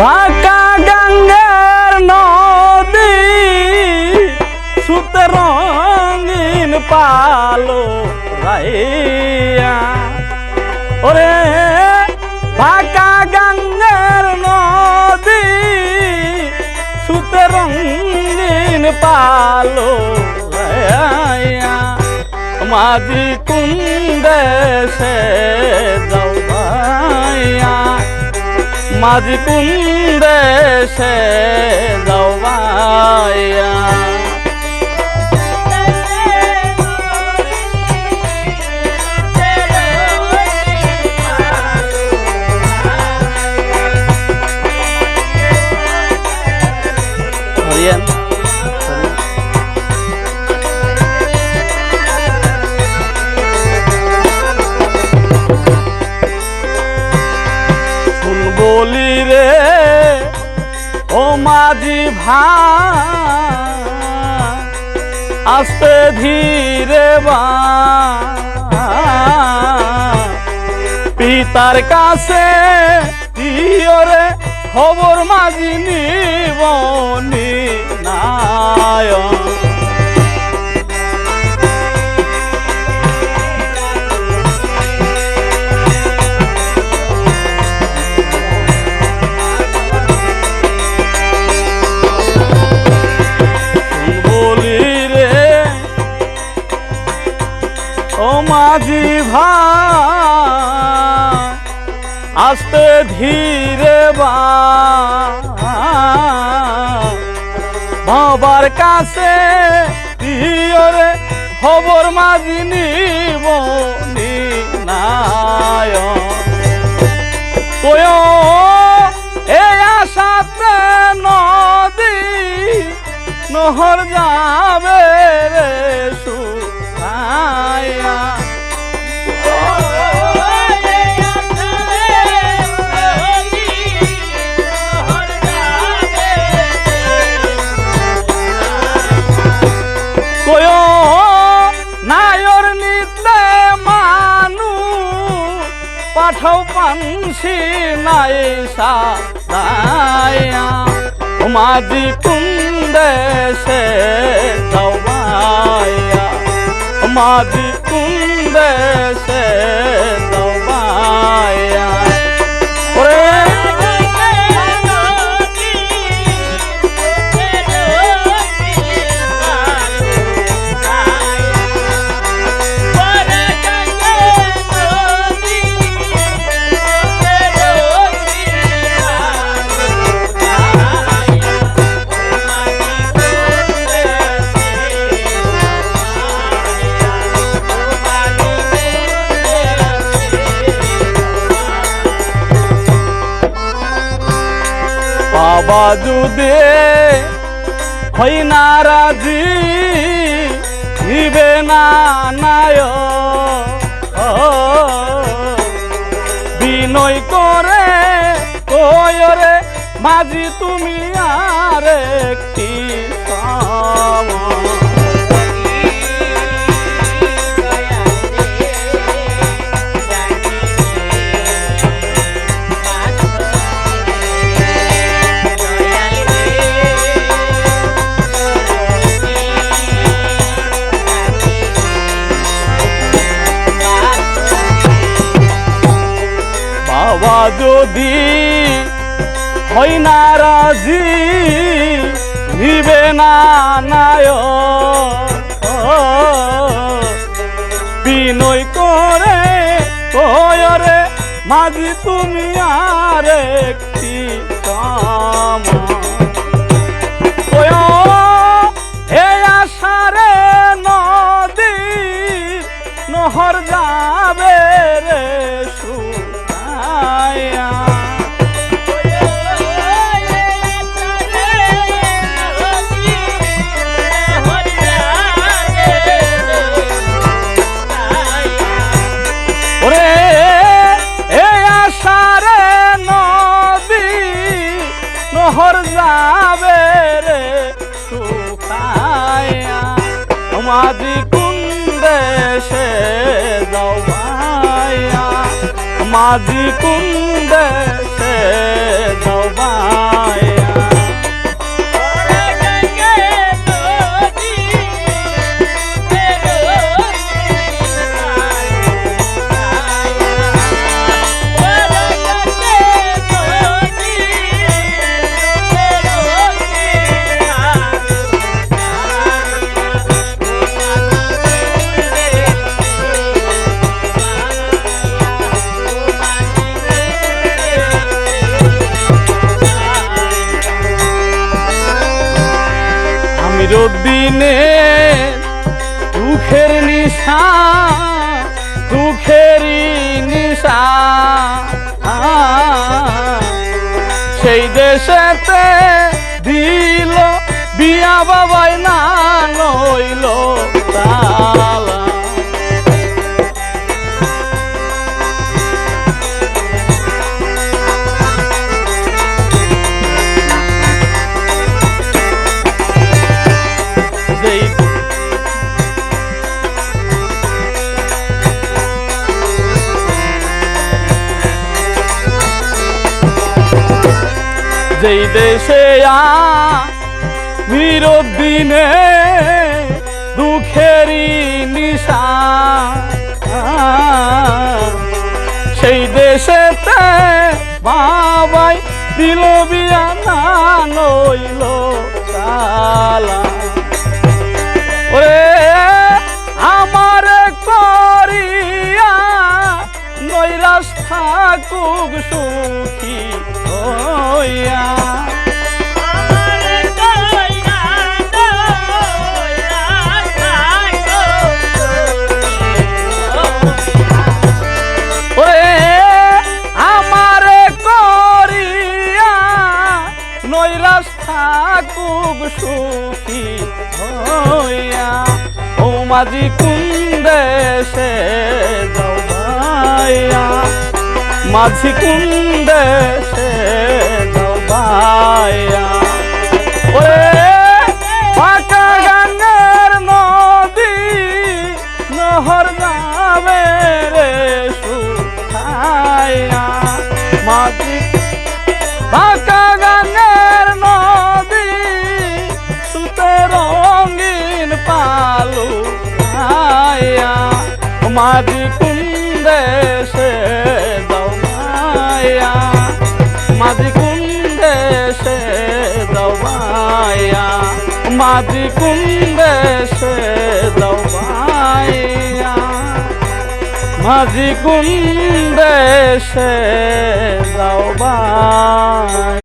বাঁকা গঙ্গার নদী, সুতে রঙিন পালো রাইয়া। ওরে, বাঁকা গঙ্গার নদী, সুতে রঙিন পালো রাইয়া। মাঝি কুন্দে মাঝি কুন্দে সে যাও ভাইয়া আস্তে ধীরে বা। পিতার কাছে ইয়রে খবর মাঝি নিবনি নায় আস্তে ধীরে বাবার কাছে রে খবর মাঝি নিব নায় নদী নহর যাবে রে পাঠাও পানসি নাই সাদায়া। মাঝি কুন্দেশে দবায়া মাঝি কুন্দেশে দবায়া বাবা যদি হই নারাজি দিবে না নায় বিনয় করে কয়রে মাঝি তুমি আর একটি সময় যদি হয় না রাজি নিবে না নায় বিনয় করে কয়রে মাঝি তুমি আর মাঝি আমি রোদিনে দুঃখের নিশা দুঃখেরই নিশা। সেই দেশেতে দিল বিয়া বাবাই না লইল তালা যেই দেশে দিনে দুঃখেরই নিশা। সেই দেশেতে বাবাই দিল বিয়া না নইল তালা। ওরে, আমার করিয়া নৈরাস থাকুক সুখী হইয়া। নৈরাস থাকুক সুখী হইয়া ও মাঝি কুন্দে সে যাও ভাইয়া মাঝি কুন্দে সে দাও মায়া মাঝি কুন্দে সে দাও মায়া মাঝি কুন্দে সে বা